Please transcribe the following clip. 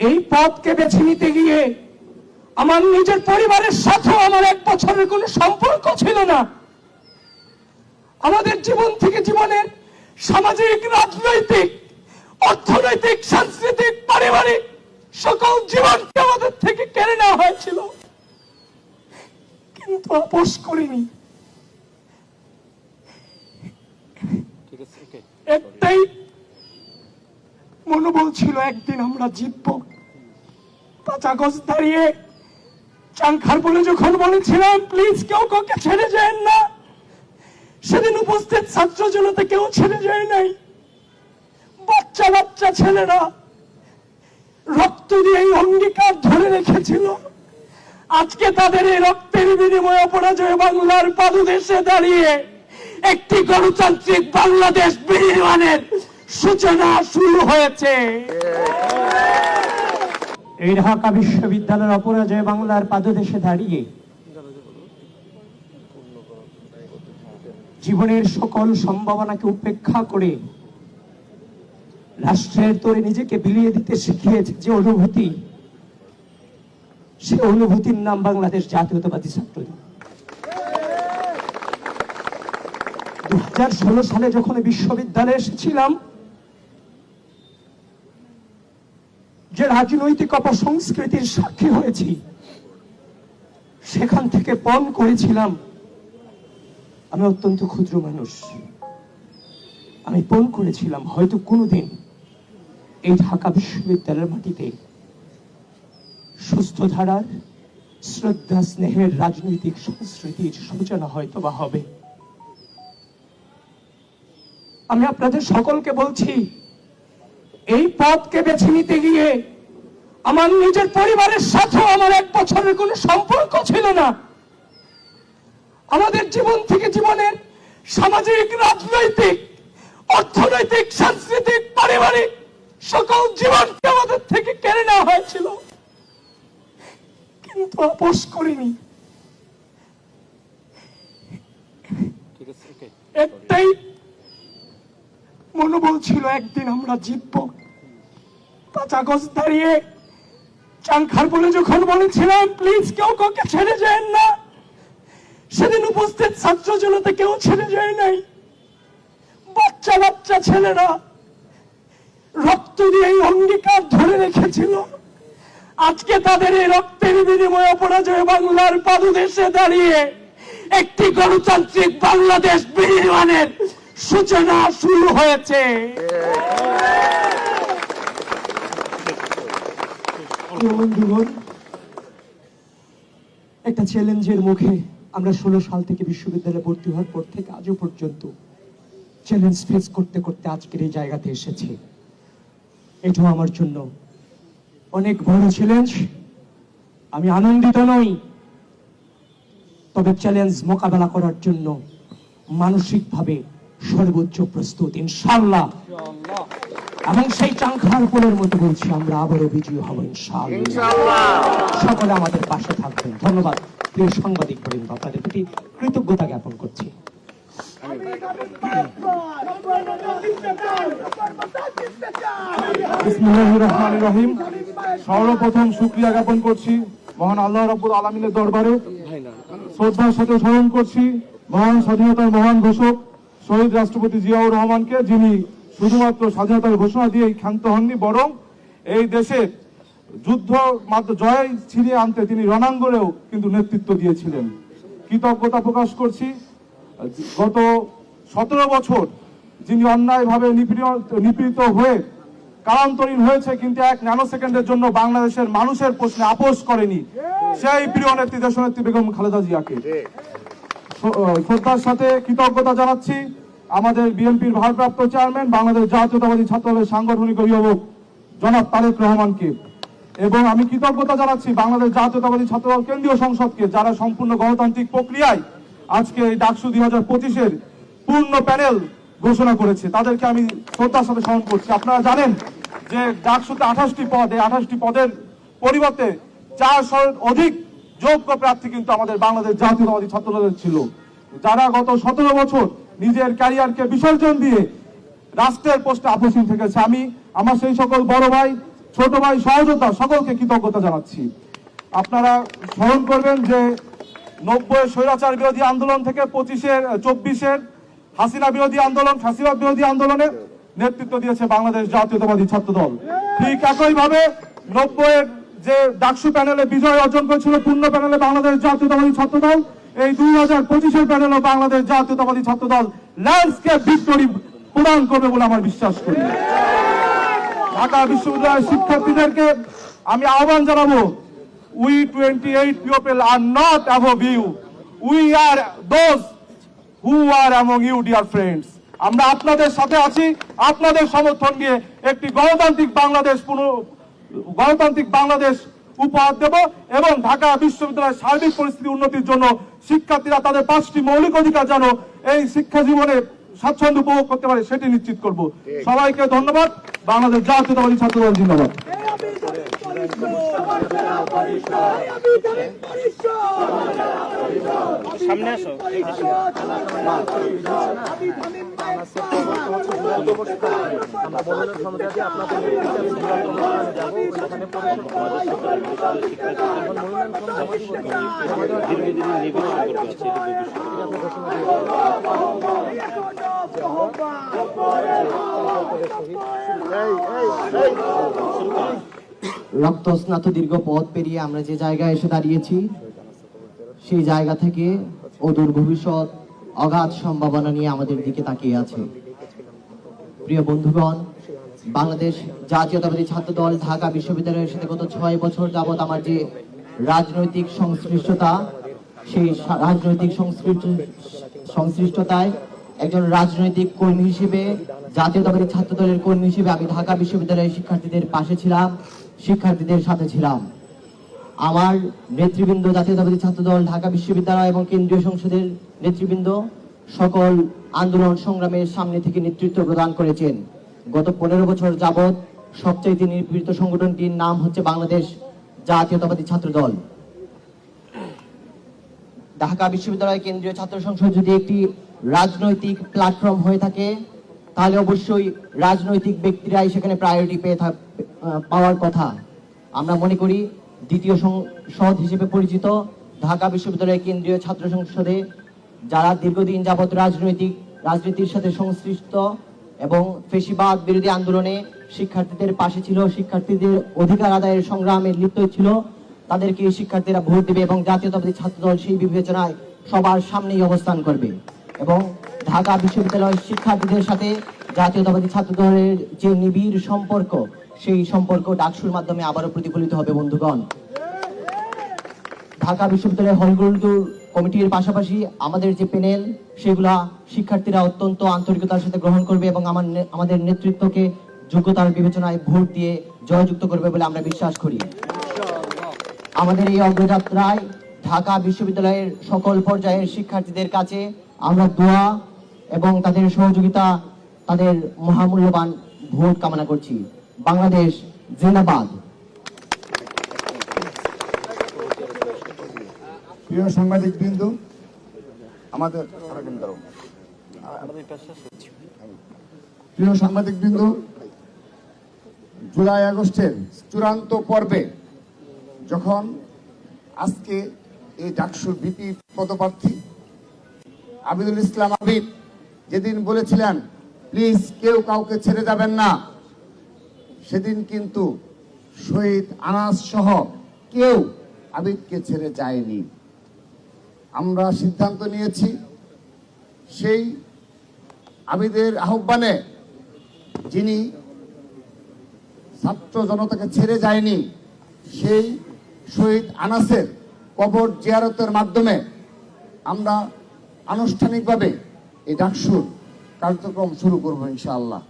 এই পথকে বেছে নিতে গিয়ে আমার নিজের পরিবারের সাথে আমার এক বছরের কোনো সম্পর্ক ছিল না। আমাদের জীবন থেকে জীবনের সামাজিক রাজনৈতিক অর্থনৈতিক সাংস্কৃতিক পারিবারিক সকল জীবনকে আমাদের থেকে কেড়ে নেওয়া হয়েছিল। কিন্তু আপোষ করিনি। একটাই মনোবল ছিল একদিন আমরা জিতব। পাঁচ আগস্ট দাঁড়িয়ে চাংখার বলে যখন বলেছিলাম প্লিজ কেউ কাউকে ছেড়ে যায় না। সেদিন উপস্থিত ছাত্র জনতা কেউ ছেড়ে যায় নাই। বাচ্চা বাচ্চা ছেলেরা রক্ত দিয়ে এই অঙ্গীকার ধরে রেখেছিল। আজকে তাদের এই রক্তের বিনিময়ে অপরাজয় বাংলার পাদদেশে দাঁড়িয়ে একটি গণতান্ত্রিক বাংলাদেশ বিনির্মাণের সূচনা শুরু হয়েছে। এই ঢাকা বিশ্ববিদ্যালয়ের অপরাজয় বাংলার পাদদেশে দাঁড়িয়ে জীবনের সকল সম্ভাবনাকে উপেক্ষা করে রাষ্ট্রের তোরে নিজেকে বিলিয়ে দিতে শিখিয়েছে যে অনুভূতি, সে অনুভূতির নাম বাংলাদেশ জাতীয়তাবাদী ছাত্রদল দু হাজার সালে যখন বিশ্ববিদ্যালয়ে এসেছিলাম যে রাজনৈতিক অপসংস্কৃতির সাক্ষী হয়েছি, সেখান থেকে পণ করেছিলাম, আমি অত্যন্ত ক্ষুদ্র মানুষ। আমি পণ করেছিলাম, হয়তো কোনোদিন এই ঢাকা বিশ্ববিদ্যালয়ের মাটিতে সুস্থ ধারার শ্রদ্ধা স্নেহের রাজনৈতিক সংস্কৃতির সূচনা হয়তো বা হবে। আমি আপনাদের সকলকে বলছি এই পথকে বেছে নিতে গিয়ে আমার নিজের পরিবারের সাথেও আমার এক বছরের কোনো সম্পর্ক ছিল না। আমাদের জীবন থেকে জীবনের সামাজিক রাজনৈতিক অর্থনৈতিক সাংস্কৃতিক পারিবারিক সকল জীবনকে আমাদের থেকে কেড়ে নেওয়া হয়েছিল। কিন্তু আপোষ করিনি। একটাই মনোবল ছিল একদিন আমরা জিতব। দাঁড়িয়ে চাংখার বলে যখন বলেছিলাম প্লিজ কেউ কাউকে ছেড়ে যায় না। সেদিন উপস্থিত ছাত্র কেউ ছেড়ে যায় নাই। বাচ্চা বাচ্চা ছেলেরা রক্ত দিয়ে এই অঙ্গীকার ধরে রেখেছিল। আজকে তাদের এই রক্তের বিনিময়ে অপরাজয় বাংলার পাদদেশে দাঁড়িয়ে একটি গণতান্ত্রিক বাংলাদেশ বিনির্মাণের সূচনা শুরু হয়েছে। প্রিয় বন্ধুগণ, একটা চ্যালেঞ্জের মুখে আমরা ষোলো সাল থেকে বিশ্ববিদ্যালয়ে ভর্তি হওয়ার পর থেকে আজও পর্যন্ত চ্যালেঞ্জ ফেস করতে করতে আজকের এই জায়গাতে এসেছি। এটাও আমার জন্য অনেক বড় চ্যালেঞ্জ। আমি আনন্দিত নই তবে চ্যালেঞ্জ মোকাবেলা করার জন্য মানসিকভাবে সর্বোচ্চ প্রস্তুত ইনশাল্লাহ এবং সেই চাংখার পোলের মতো বলছি আমরা আবারও বিজয়ী হব সকলে আমাদের পাশে থাকবেন। ধন্যবাদ। প্রিয় সাংবাদিক বৃন্দ আপনাদের প্রতি কৃতজ্ঞতা জ্ঞাপন করছি। রহিম। সর্বপ্রথম শুক্রিয়া জ্ঞাপন করছি মহান আল্লাহ রাব্বুল আলামিনের দরবারে। শ্রদ্ধার সাথে স্মরণ করছি মহান স্বাধীনতার মহান ঘোষক শহীদ রাষ্ট্রপতি জিয়াউর রহমানকে যিনি শুধুমাত্র স্বাধীনতার ঘোষণা দিয়েই ক্ষান্ত হননি, বরং এই দেশে যুদ্ধ মাত্র জয় ছিনিয়ে আনতে তিনি রণাঙ্গনেও কিন্তু নেতৃত্ব দিয়েছিলেন। কৃতজ্ঞতা প্রকাশ করছি। গত সতেরো বছর যিনি অন্যায়ভাবে নিপীড়িত হয়ে কালান্তরীণ হয়েছে, কিন্তু এক ন্যানো সেকেন্ডের জন্য বাংলাদেশের মানুষের প্রশ্নে আপোষ করেনি সেই প্রিয় নেত্রী, দেশনেত্রী বেগম খালেদা জিয়াকে। শ্রদ্ধার সাথে কৃতজ্ঞতা জানাচ্ছি। আমাদের বিএনপির ভারপ্রাপ্ত চেয়ারম্যান, বাংলাদেশ জাতীয়তাবাদী ছাত্রদলের সাংগঠনিক অভিভাবক জনাব তারেক রহমানকে। এবং আমি কৃতজ্ঞতা জানাচ্ছি বাংলাদেশ জাতীয়তাবাদী ছাত্রদল কেন্দ্রীয় সংসদকে, যারা সম্পূর্ণ গণতান্ত্রিক প্রক্রিয়ায় আজকে এই ডাকসু দুই হাজার পঁচিশের পূর্ণ প্যানেল ঘোষণা করেছে। তাদেরকে আমি শ্রদ্ধার সাথে স্মরণ করছি। আপনারা জানেন যে ডাকসুতে আঠাশটি পদ, এই আঠাশটি পদের পরিবর্তে চারশোর অধিক যোগ্য প্রার্থী কিন্তু আমাদের বাংলাদেশ জাতীয়তাবাদী ছাত্রদলের ছিল। যারা গত সতেরো বছর নিজের ক্যারিয়ারকে বিসর্জন দিয়ে রাষ্ট্রের পোস্টে আপোষহীন থেকেছে আমি, আমার সেই সকল বড় ভাই, ছোট ভাই, সহযোদ্ধা সকলকে কৃতজ্ঞতা জানাচ্ছি। আপনারা স্মরণ করবেন যে নব্বই স্বৈরাচার বিরোধী আন্দোলন থেকে পঁচিশের, চব্বিশের হাসিনা বিরোধী আন্দোলন ফাঁসিবাদ বিরোধী আন্দোলনে নেতৃত্ব দিয়েছে বাংলাদেশ জাতীয়তাবাদী ছাত্র দল ঠিক একইভাবে নব্বইয়ের যে ডাকসু প্যানেলে বিজয় অর্জন করেছিল পূর্ণ প্যানেলে বাংলাদেশ জাতীয়তাবাদী ছাত্র দল এই দুই হাজার পঁচিশের প্যানেলে বাংলাদেশ জাতীয়তাবাদী ছাত্র দল ল্যান্ডস্কেপ ভিক্টোরি প্রদান করবে বলে আমার বিশ্বাস করি। ঢাকা বিশ্ববিদ্যালয়ের শিক্ষার্থীদেরকে আমি আহ্বান জানাব we twenty eight people are not above you we are those who are among you dear friends আমরা আপনাদের সাথে আছি, আপনাদের সমর্থন নিয়ে একটি গণতান্ত্রিক বাংলাদেশ গণতান্ত্রিক বাংলাদেশ উপহার দেব এবং ঢাকা বিশ্ববিদ্যালয়ের সার্বিক পরিস্থিতি উন্নতির জন্য শিক্ষার্থীরা তাদের পাঁচটি মৌলিক অধিকার যেন এই শিক্ষা জীবনে স্বাচ্ছন্দ্য উপভোগ করতে পারে সেটি নিশ্চিত করব। সবাইকে ধন্যবাদ। বাংলাদেশ জাতীয়তাবাদী ছাত্রদল জিন্দাবাদ। সামনে আসো। বিষয়। রক্তস্নাত দীর্ঘ পথ পেরিয়ে আমরা যে জায়গায় এসে দাঁড়িয়েছি, সেই জায়গা থেকে অদূর ভবিষ্যৎ অগাধ সম্ভাবনা নিয়ে আমাদের দিকে তাকিয়ে আছে। প্রিয় বন্ধুগণ, বাংলাদেশ জাতীয়তাবাদী ছাত্র দল ঢাকা বিশ্ববিদ্যালয়ের সাথে গত ছয় বছর যাবৎ আমার যে রাজনৈতিক সংশ্লিষ্টতা, সেই রাজনৈতিক সংশ্লিষ্ট- সংশ্লিষ্টতায় একজন রাজনৈতিক কর্মী হিসেবে, জাতীয়তাবাদী ছাত্র দলের কর্মী হিসেবে আমি ঢাকা বিশ্ববিদ্যালয়ের শিক্ষার্থীদের পাশে ছিলাম, শিক্ষার্থীদের সাথে ছিলাম। আমার নেতৃবৃন্দ জাতীয়তাবাদী ছাত্র দল ঢাকা বিশ্ববিদ্যালয় এবং কেন্দ্রীয় সংসদের নেতৃবৃন্দ সকল আন্দোলন সংগ্রামের সামনে থেকে নেতৃত্ব প্রদান করেছেন। গত পনেরো বছর যাবৎ সবচাইতে নিপীড়িত সংগঠনটির নাম হচ্ছে বাংলাদেশ জাতীয়তাবাদী ছাত্র দল ঢাকা বিশ্ববিদ্যালয় কেন্দ্রীয় ছাত্র সংসদ যদি একটি রাজনৈতিক প্ল্যাটফর্ম হয়ে থাকে, তাহলে অবশ্যই রাজনৈতিক ব্যক্তিরাই সেখানে প্রায়োরিটি পেয়ে পাওয়ার কথা। আমরা মনে করি দ্বিতীয় সংসদ হিসেবে পরিচিত ঢাকা বিশ্ববিদ্যালয়ের কেন্দ্রীয় ছাত্র সংসদে, যারা দীর্ঘদিন যাবৎ রাজনৈতিক, রাজনীতির সাথে সংশ্লিষ্ট এবং ফেসিবাদ বিরোধী আন্দোলনে শিক্ষার্থীদের পাশে ছিল, শিক্ষার্থীদের অধিকার আদায়ের সংগ্রামে লিপ্ত ছিল, তাদেরকে শিক্ষার্থীরা ভোট দেবে এবং জাতীয়তাবাদী ছাত্রদল সেই বিবেচনায় সবার সামনেই অবস্থান করবে এবং ঢাকা বিশ্ববিদ্যালয়ের শিক্ষার্থীদের সাথে জাতীয়তাবাদী ছাত্রদলের যে নিবিড় সম্পর্ক সেই সম্পর্ক ডাকসুর মাধ্যমে আবারও প্রতিফলিত হবে, বন্ধুগণ। ঢাকা বিশ্ববিদ্যালয়ের হলগুলো কমিটির পাশাপাশি আমাদের যে প্যানেল, সেগুলা শিক্ষার্থীরা অত্যন্ত আন্তরিকতার সাথে গ্রহণ করবে এবং আমার আমাদের নেতৃত্বকে যোগ্যতার বিবেচনায় ভোট দিয়ে জয়যুক্ত করবে বলে আমরা বিশ্বাস করি। আমাদের এই অগ্রযাত্রায় ঢাকা বিশ্ববিদ্যালয়ের সকল পর্যায়ের শিক্ষার্থীদের কাছে আমরা দোয়া এবং তাদের সহযোগিতা, তাদের মহামূল্যবান ভোট কামনা করছি। বাংলাদেশ জিন্দাবাদ। প্রিয় সাংবাদিক বিন্দু আমাদের প্রিয় সাংবাদিক বিন্দু জুলাই আগস্টের চূড়ান্ত পর্বে যখন আজকে এই ডাকসুর বিপি পদপ্রার্থী আবিদুল ইসলাম আবিদ যেদিন বলেছিলেন, প্লিজ কেউ কাউকে ছেড়ে যাবেন না। সেদিন কিন্তু শহীদ আনাস সহ কেউ আবিদকে ছেড়ে যায়নি। আমরা সিদ্ধান্ত নিয়েছি, সেই আবিদের আহ্বানে যিনি ছাত্র জনতাকে ছেড়ে যায়নি, সেই শহীদ আনাসের কবর জিয়ারতের মাধ্যমে আমরা আনুষ্ঠানিকভাবে এই ডাকসুর কার্যক্রম শুরু করব ইনশাআল্লাহ।